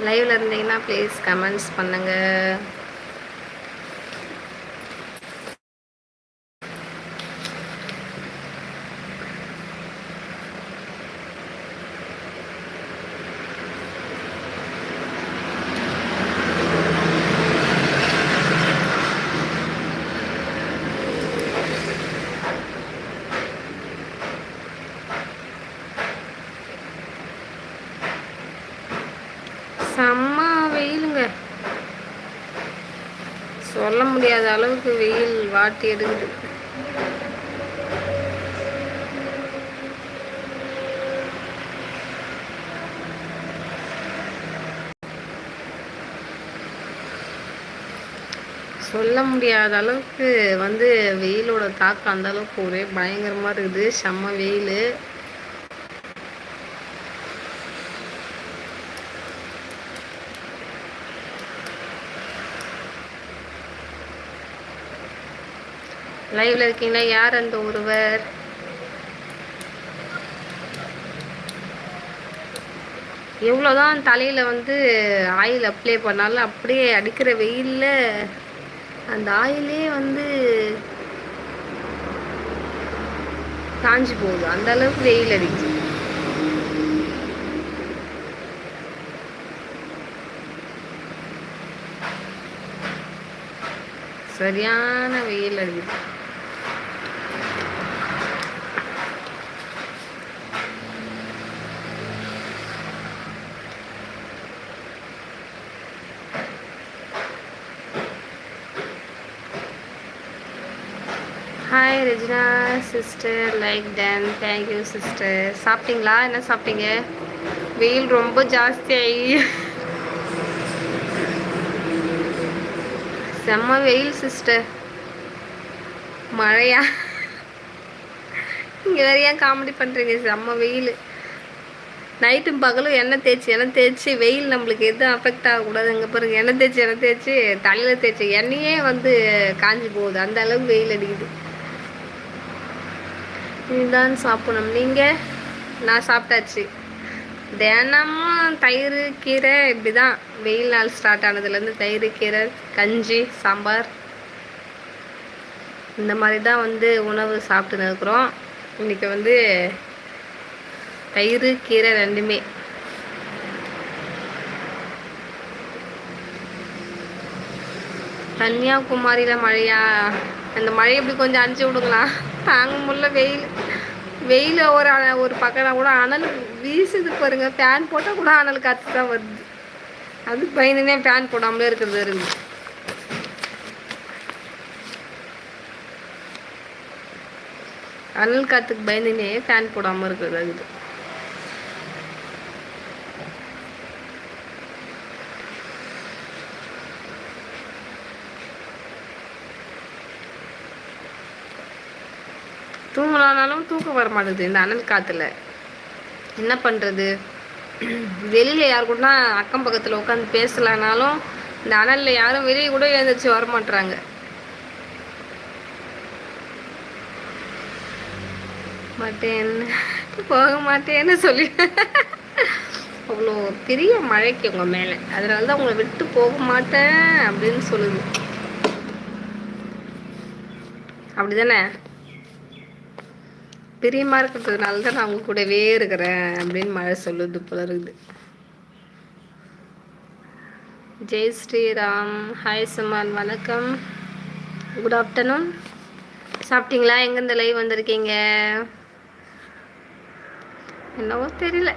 லைவில் இருந்தீங்கன்னா please comments பண்ணுங்கள் செம்ம வெயிலுங்க சொல்ல முடியாத அளவுக்கு வெயில் வாட்டி எடுக்குது. சொல்ல முடியாத அளவுக்கு வந்து வெயிலோட தாக்கம் அந்த அளவுக்கு ஒரே பயங்கரமாக இருக்குது. செம்ம வெயில். லைவ்ல இருக்கீங்களா? யார் அந்த ஒருவர்? எவ்வளோதான் தலையில் வந்து ஆயில் அப்ளை பண்ணாலும் அப்படியே அடிக்கிற வெயிலில் அந்த ஆயிலே வந்து காஞ்சி போகுது. அந்த அளவுக்கு வெயில் அடிக்குது. சரியான வெயில் அடிக்குது. Hi Regina sister like done thank you sister சாப்பிட்டீங்களா? என்ன சாப்பிட்டீங்க? வெயில் ரொம்ப ஜாஸ்தியாகி செம்ம வெயில் சிஸ்டர் மழையா? இங்கே வேற ஏன் காமெடி பண்ணுறீங்க செம்ம வெயில். நைட்டும் பகலும் எண்ணெய் தேய்ச்சி எண்ணெய் தேய்ச்சி வெயில் நம்மளுக்கு எதுவும் அஃபெக்ட் ஆகக்கூடாது. இங்கே பாருங்க எண்ணெய் தேய்ச்சி எண்ணெய் தேய்ச்சி தலையில் தேய்ச்சி எண்ணெயே வந்து காஞ்சி போகுது. அந்த அளவுக்கு வெயில் அடிக்குது. இதுதான் சாப்பிடணும். நீங்கள் நான் சாப்பிட்டாச்சு. தினமும் தயிர் கீரை இப்படி தான் வெயில் நாள் ஸ்டார்ட் ஆனதுலேருந்து தயிர் கீரை கஞ்சி சாம்பார். இந்த மாதிரி தான் வந்து உணவு சாப்பிட்டுன்னு இருக்கிறோம். இன்றைக்கி வந்து தயிர் கீரை ரெண்டுமே. கன்னியாகுமரியில் மழையா? அந்த மழை இப்படி கொஞ்சம் அனுப்பிச்சி விடுங்களா? தாங்க முடியல. வெயில் வெயில் ஒரு அன- ஒரு பக்கம் கூட அனல் வீசுது பாருங்க. ஃபேன் போட்டால் கூட அனல் காற்று தான் வருது. அது பயந்துனே ஃபேன் போடாமலே இருக்கிறது இருந்து அனல் காற்றுக்கு பயந்துனே ஃபேன் போடாமல் இருக்கிறது அது. தூக்கம் வர மாட்டேங்குது இந்த அனல் காற்றுல என்ன பண்ணுறது வெளியில் யார் கூடனா அக்கம் பக்கத்தில் உட்காந்து பேசலானாலும் இந்த அனலில் யாரும் வெளியே கூட எழுந்திரிச்சு வர மாட்றாங்க மாட்டேன். போக மாட்டேன்னு சொல்லி. அவ்வளோ பெரிய மழைக்கு உங்கள் மேலே. அதனால தான் உங்களை விட்டு போக மாட்டேன் அப்படின்னு சொல்லுது. அப்படிதானே? பிரியமாக இருக்கிறதுனால தான் நான் அவங்க கூடவே இருக்கிறேன் அப்படின்னு மழை சொல்லுது போல இருக்குது. ஜெய் ஸ்ரீராம். ஹாய் சுமான் வணக்கம். குட் ஆஃப்டர்நூன் சாப்பிட்டீங்களா? எங்கேருந்து லைவ் வந்திருக்கீங்க? என்னவோ தெரியல.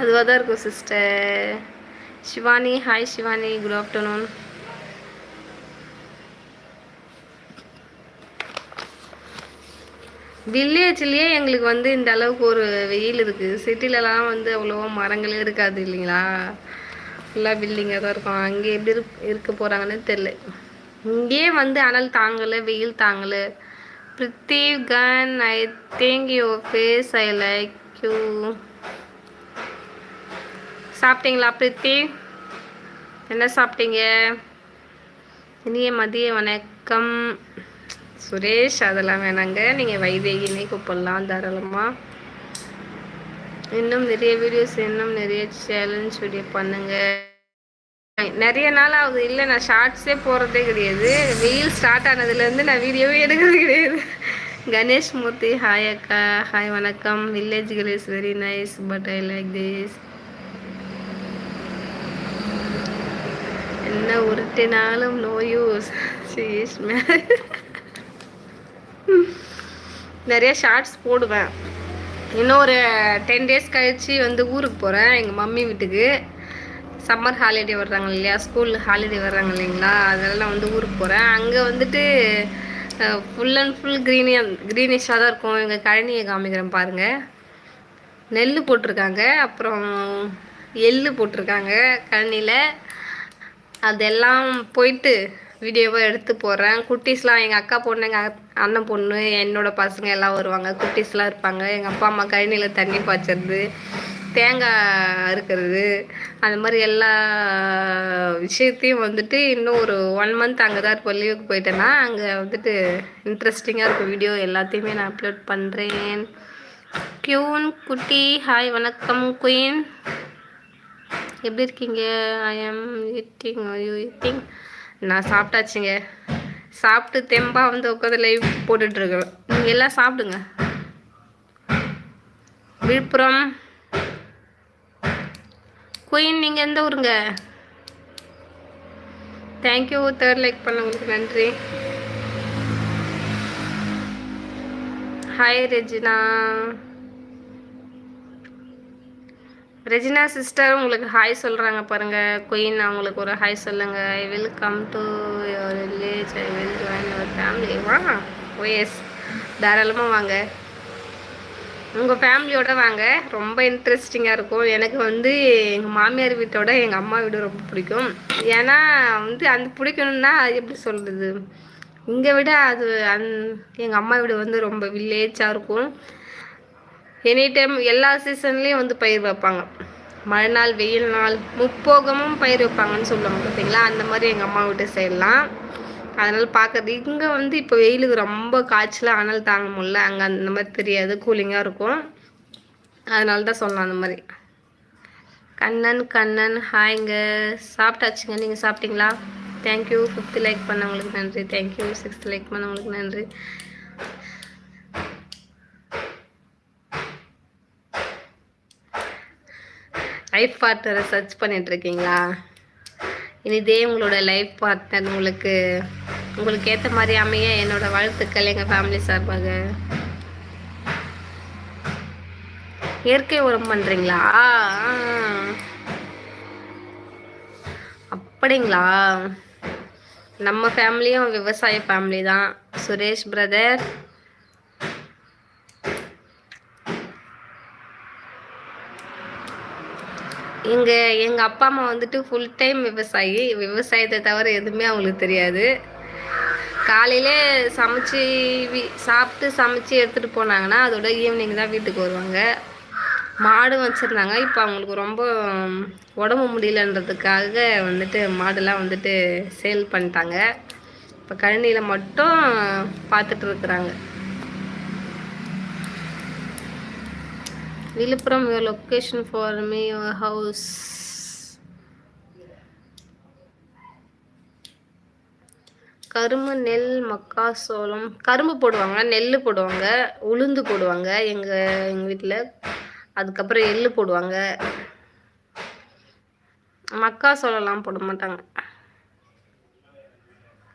அதுவாக தான் இருக்கும் sister Shivani hi Shivani. Good afternoon வில்லேஜ்லேயே எங்களுக்கு வந்து இந்த அளவுக்கு ஒரு வெயில் இருக்குது சிட்டிலலாம் வந்து அவ்வளோவா மரங்களே இருக்காது இல்லைங்களா? ஃபுல்லாக பில்டிங்காக தான் இருக்கும். அங்கே எப்படி இருக் இருக்க போகிறாங்கன்னு தெரில இங்கேயே வந்து அனல் தாங்கலை வெயில் தாங்கலை. பிரித்திவ் கன் I think you face I like you சாப்பிட்டீங்களா பிரித்திவ் என்ன சாப்பிட்டீங்க? இனிய மதிய வணக்கம். சுரேஷ் அதெல்லாம் வேணாங்க. நீங்கள் வைதேகினே கூப்பிடலாம் தாராளமாக இன்னும் நிறைய வீடியோஸ் இன்னும் நிறைய சேலஞ்ச் வீடியோ பண்ணுங்க. நிறைய நாள் ஆகுது. இல்லை நான் ஷார்ட்ஸே போகிறதே கிடையாது. வெயில் ஸ்டார்ட் ஆனதுலேருந்து நான் வீடியோவே எடுக்கிறது கிடையாது. கணேஷ் மூர்த்தி ஹாய் அக்கா. ஹாய் வணக்கம். Village girl is very nice but I like this என்ன உருட்டினாலும் நோ யூஸ் நிறைய ஷார்ட்ஸ் போடுவேன். இன்னும் ஒரு டென் டேஸ் கழித்து வந்து ஊருக்கு போகிறேன் எங்கள் மம்மி வீட்டுக்கு. சம்மர் ஹாலிடே வர்றாங்க இல்லையா? ஸ்கூல் ஹாலிடே வர்றாங்க இல்லைங்களா? அதெல்லாம் வந்து ஊருக்கு போகிறேன் அங்கே வந்துட்டு ஃபுல் அண்ட் ஃபுல் க்ரீனியாக க்ரீனிஷாக தான் இருக்கும். எங்கள் கழனியை காமிக்கிறேன் பாருங்கள் நெல் போட்டிருக்காங்க. அப்புறம் எள்ளு போட்டிருக்காங்க கழனியில். அதெல்லாம் போயிட்டு வீடியோவாக எடுத்து போடுறேன். குட்டீஸ்லாம் எங்கள் அக்கா பொண்ணு எங்கள் அண்ணன் பொண்ணு என்னோட பசங்க எல்லாம் வருவாங்க. குட்டீஸ்லாம் இருப்பாங்க. எங்கள் அப்பா அம்மா கழனியில் தண்ணி பாய்ச்சறது தேங்காய் இருக்கிறது அந்த மாதிரி எல்லா விஷயத்தையும் வந்துட்டு இன்னும் ஒரு ஒன் மந்த் அங்கே தான் இருப்போம் லீவுக்கு போயிட்டேன்னா அங்கே வந்துட்டு இன்ட்ரெஸ்டிங்காக இருக்கும் வீடியோ எல்லாத்தையுமே நான் அப்லோட் பண்ணுறேன் கியூன் குட்டி. ஹாய் வணக்கம் குயின் எப்படி இருக்கீங்க? ஐ ஆம் ஈட்டிங் யூ ஈட்டிங் நான் சாப்பிட்டாச்சுங்க. சாப்பிட்டு தெம்பாக வந்து உட்காந்து லைவ் போட்டுட்ருக்கேன். நீங்கள் எல்லாம் சாப்பிடுங்க. விழுப்புரம். குயின் நீங்கள் எந்த ஊருங்க? தேங்க்யூ தேர்ட் லைக் பண்ணவங்களுக்கு நன்றி. ஹாய் ரெஜினா ரெஜினா சிஸ்டர் உங்களுக்கு ஹாய் சொல்கிறாங்க பாருங்கள் குயின் அவங்களுக்கு ஒரு ஹாய் சொல்லுங்கள் I will come to your village I will join your family வா oh, ஓஎஸ் தாராளமாக வாங்க. உங்கள் ஃபேமிலியோட வாங்க. ரொம்ப இன்ட்ரெஸ்டிங்காக இருக்கும். எனக்கு வந்து எங்கள் மாமியார் வீட்டோட எங்கள் அம்மா வீடு ரொம்ப பிடிக்கும். ஏன்னா வந்து அந்த பிடிக்கணும்னா எப்படி சொல்கிறது இங்கே விட அது அந் எங்கள் அம்மா வீடு வந்து ரொம்ப வில்லேஜாக இருக்கும். எனி டைம் எல்லா சீசன்லேயும் வந்து பயிர் வைப்பாங்க. மழை நாள் வெயில் நாள் முப்போகமும் பயிர் வைப்பாங்கன்னு சொல்லுவாங்க பார்த்தீங்களா? அந்த மாதிரி எங்கள் அம்மா வீட்டு செய்யலாம் அதனால் பார்க்குறது இங்கே வந்து இப்போ வெயிலுக்கு ரொம்ப காய்ச்சலாக அனல் தாங்க முடியல. அங்கே அந்த மாதிரி தெரியாது கூலிங்காக இருக்கும். அதனால தான் சொல்லலாம் அந்த மாதிரி. கண்ணன் கண்ணன் ஹாய்ங்க. சாப்பிட்டாச்சுங்க. நீங்கள் சாப்பிட்டீங்களா? தேங்க்யூ ஃபிஃப்த் லைக் பண்ணவங்களுக்கு நன்றி. தேங்க்யூ சிக்ஸ்த் லைக் பண்ணவங்களுக்கு நன்றி. லைஃப் பார்ட்னரை சர்ச் பண்ணிகிட்ருக்கீங்களா இனிதே உங்களோட லைஃப் பார்ட்னர் உங்களுக்கு உங்களுக்கு ஏற்ற மாதிரி அமைய என்னோட வாழ்த்துக்கள் எங்கள் ஃபேமிலி சார்பாக. இயற்கை உரம் பண்ணுறீங்களா அப்படிங்களா? நம்ம ஃபேமிலியும் விவசாய ஃபேமிலி தான். சுரேஷ் பிரதர் எங்கள் எங்கள் அப்பா அம்மா வந்துட்டு ஃபுல் டைம் விவசாயி. விவசாயத்தை தவிர எதுவுமே அவங்களுக்கு தெரியாது. காலையிலே சமைச்சி வீ சாப்பிட்டு சமைச்சி எடுத்துகிட்டு போனாங்கன்னா அதோட ஈவினிங் தான் வீட்டுக்கு வருவாங்க. மாடும் வச்சுருந்தாங்க. இப்போ அவங்களுக்கு ரொம்ப உடம்பு முடியலன்றதுக்காக வந்துட்டு மாடுலாம் வந்துட்டு சேல் பண்ணிட்டாங்க. இப்போ கழனியில் மட்டும் பார்த்துட்டு இருக்கிறாங்க. Villupuram your location for me your house கரும்பு நெல் மக்காசோளம் கரும்பு போடுவாங்க நெல் போடுவாங்க உளுந்து போடுவாங்க எங்கள் எங்கள் வீட்டில் அதுக்கப்புறம் எள்ளு போடுவாங்க. மக்காசோளம்லாம் போட மாட்டாங்க.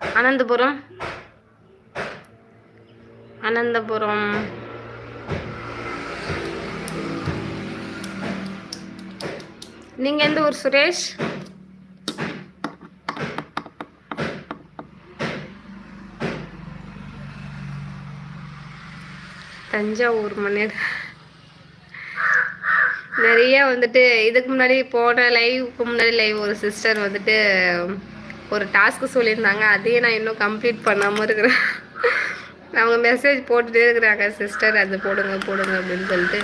அனந்தபுரம். அனந்தபுரம். நீங்கள் எந்த ஊர் சுரேஷ்? தஞ்சாவூர் மன்னர் நிறைய வந்துட்டு இதுக்கு முன்னாடி போன லைவுக்கு முன்னாடி லைவ் ஒரு சிஸ்டர் வந்துட்டு ஒரு டாஸ்க்கு சொல்லியிருந்தாங்க. அதையே நான் இன்னும் கம்ப்ளீட் பண்ணாமல் இருக்கிறேன். அவங்க மெசேஜ் போட்டுகிட்டே இருக்கிறாங்க. சிஸ்டர் அது போடுங்க போடுங்க அப்படின்னு சொல்லிட்டு.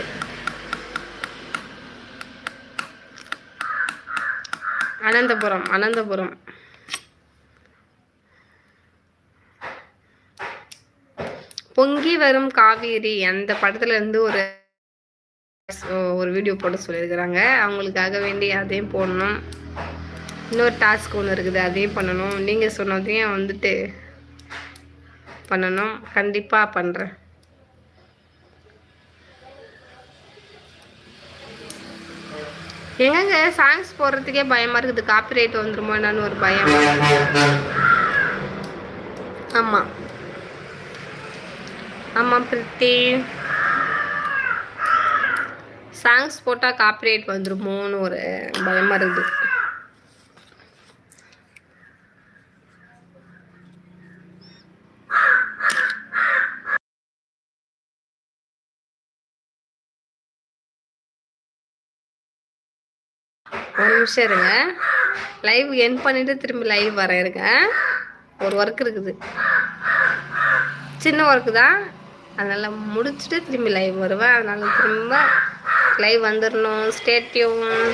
அனந்தபுரம் அனந்தபுரம். பொங்கி வரும் காவேரி அந்த படத்துல இருந்து ஒரு ஒரு வீடியோ போட சொல்லியிருக்கிறாங்க. அவங்களுக்காக வேண்டி அதையும் போடணும். இன்னொரு டாஸ்க் ஒன்று இருக்குது அதையும் பண்ணணும். நீங்கள் சொன்னதையும் வந்துட்டு பண்ணணும். கண்டிப்பாக பண்ணுறேன் எங்கங்க சாங்ஸ் போடுறதுக்கே பயமாக இருக்குது. காப்பிரைட் வந்துருமோ என்னன்னு ஒரு பயம். ஆமாம் ஆமாம் பிரித்தி. சாங்ஸ் போட்டால் காப்பிரைட் வந்துருமோன்னு ஒரு பயமாக இருக்குது. ஒரு நிமிஷம் இருங்க. லைவ் என் பண்ணிட்டு திரும்பி லைவ் வரேன் இருங்க. ஒரு ஒர்க் இருக்குது. சின்ன ஒர்க்கு தான். அதனால் முடிச்சுட்டு திரும்பி லைவ் வருவேன். அதனால் திரும்ப லைவ் வந்துடணும் ஸ்டேட்யூன்